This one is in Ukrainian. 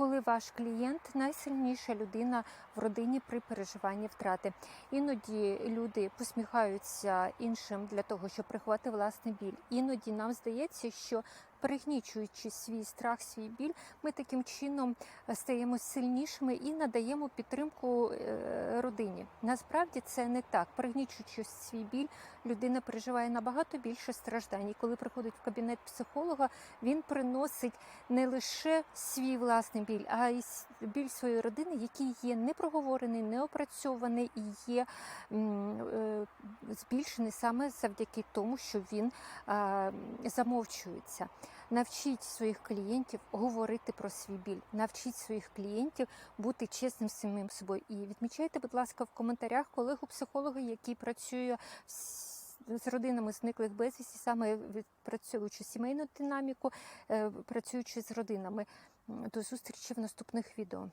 коли ваш клієнт найсильніша людина в родині при переживанні втрати. Іноді люди посміхаються іншим для того, щоб приховати власний біль. Іноді нам здається, що перегнічуючи свій страх, свій біль, ми таким чином е, стаємо сильнішими і надаємо підтримку е, родині. Насправді це не так. Перегнічуючи свій біль, людина переживає набагато більше страждань. І коли приходить в кабінет психолога, він приносить не лише свій власний біль, а й біль своєї родини, який є непроговорений, неопрацьований і є е, збільшений саме завдяки тому, що він замовчується. Навчіть своїх клієнтів говорити про свій біль, навчіть своїх клієнтів бути чесним з самим собою. І відмічайте, будь ласка, в коментарях колегу психолога, який працює з з родинами зниклих безвісті, саме відпрацьовуючи сімейну динаміку, е, працюючи з родинами. До зустрічі в наступних відео.